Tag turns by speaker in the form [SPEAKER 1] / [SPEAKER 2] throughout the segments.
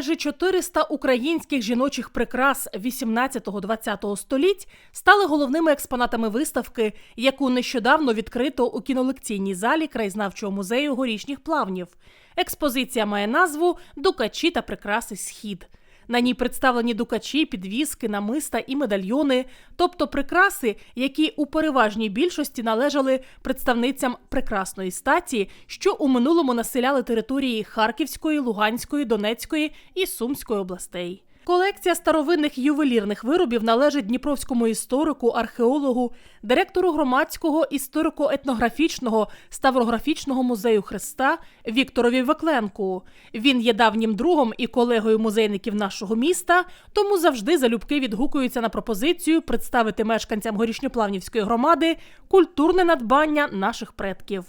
[SPEAKER 1] майже 400 українських жіночих прикрас 18-20 століть стали головними експонатами виставки, яку нещодавно відкрито у кінолекційній залі краєзнавчого музею горішніх плавнів. Експозиція має назву Дукачі та прикраси Схід. На ній представлені дукачі, підвіски, намиста і медальйони, тобто прикраси, які у переважній більшості належали представницям прекрасної статі, що у минулому населяли території Харківської, Луганської, Донецької і Сумської областей. Колекція старовинних ювелірних виробів належить дніпровському історику, археологу, директору громадського історико-етнографічного ставрографічного музею Христа Вікторові Векленку. Він є давнім другом і колегою музейників нашого міста, тому завжди залюбки відгукується на пропозицію представити мешканцям горішньоплавнівської громади культурне надбання наших предків.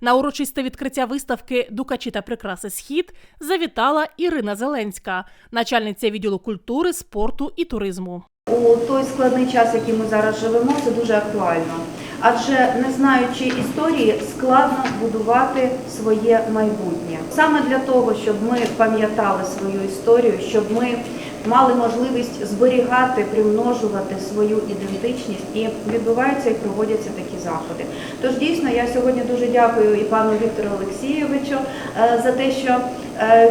[SPEAKER 1] На урочисте відкриття виставки Дукачі та прикраси Схід завітала Ірина Зеленська, начальниця відділу культури, спорту і туризму.
[SPEAKER 2] У той складний час, який ми зараз живемо, це дуже актуально. Адже не знаючи історії, складно будувати своє майбутнє. Саме для того, щоб ми пам'ятали свою історію, щоб ми мали можливість зберігати, примножувати свою ідентичність і відбуваються і проводяться такі заходи. Тож дійсно я сьогодні дуже дякую і пану Віктору Олексійовичу е, за те, що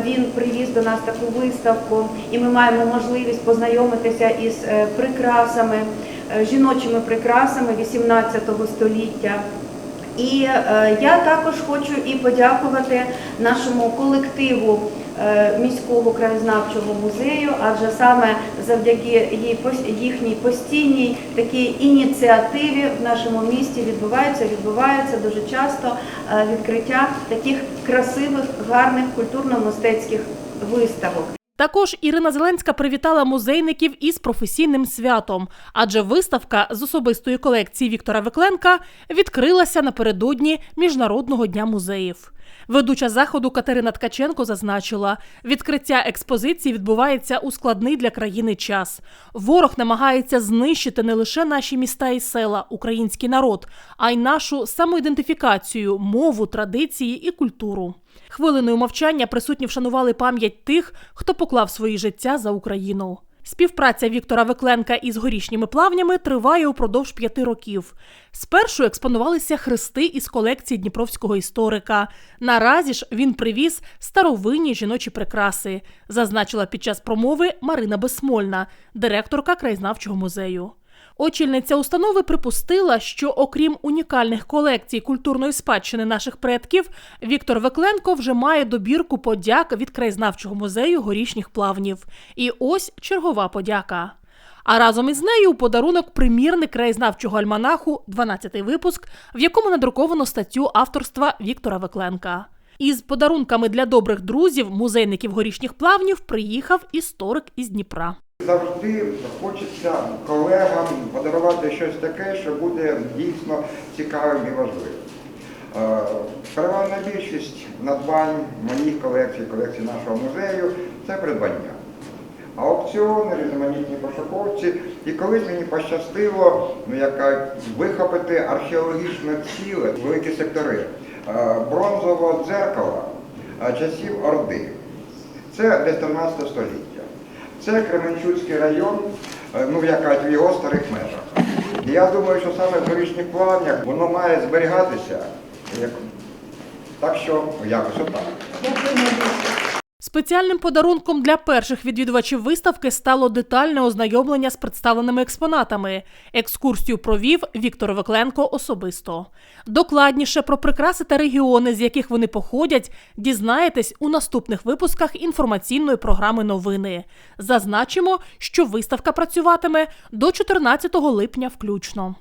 [SPEAKER 2] він привіз до нас таку виставку, і ми маємо можливість познайомитися із е, прикрасами, е, жіночими прикрасами 18 століття. І е, я також хочу і подякувати нашому колективу е, міського краєзнавчого музею, адже саме завдяки їхній постійній такій ініціативі в нашому місті відбуваються, відбуваються дуже часто е, відкриття таких красивих, гарних культурно-мистецьких виставок.
[SPEAKER 1] Також Ірина Зеленська привітала музейників із професійним святом, адже виставка з особистої колекції Віктора Викленка відкрилася напередодні Міжнародного дня музеїв. Ведуча заходу Катерина Ткаченко зазначила, відкриття експозиції відбувається у складний для країни час. Ворог намагається знищити не лише наші міста і села, український народ, а й нашу самоідентифікацію, мову, традиції і культуру. Хвилиною мовчання присутні вшанували пам'ять тих, хто поклав свої життя за Україну. Співпраця Віктора Викленка із горішніми плавнями триває упродовж п'яти років. Спершу експонувалися хрести із колекції дніпровського історика. Наразі ж він привіз старовинні жіночі прикраси, зазначила під час промови Марина Безсмольна, директорка краєзнавчого музею. Очільниця установи припустила, що окрім унікальних колекцій культурної спадщини наших предків, Віктор Векленко вже має добірку подяк від краєзнавчого музею горішніх плавнів. І ось чергова подяка. А разом із нею подарунок примірник краєзнавчого альманаху, 12-й випуск, в якому надруковано статтю авторства Віктора Векленка. Із подарунками для добрих друзів, музейників горішніх плавнів, приїхав історик із Дніпра.
[SPEAKER 3] Завжди хочеться колегам подарувати щось таке, що буде дійсно цікавим і важливим. Е, Переважна більшість надбань моїх колекцій, колекцій нашого музею це придбання. Аукціони, різноманітні пошуковці. І колись мені пощастило ну, яка, вихопити археологічне ціле, великі сектори е, бронзового дзеркала е, часів Орди. Це десь 13 століття. Це Кременчуцький район, е, ну як кажуть, в його старих межах. І я думаю, що саме в горішніх плавнях воно має зберігатися. Як... Так що якось отак.
[SPEAKER 1] Спеціальним подарунком для перших відвідувачів виставки стало детальне ознайомлення з представленими експонатами. Екскурсію провів Віктор Векленко особисто. Докладніше про прикраси та регіони, з яких вони походять, дізнаєтесь у наступних випусках інформаційної програми новини. Зазначимо, що виставка працюватиме до 14 липня включно.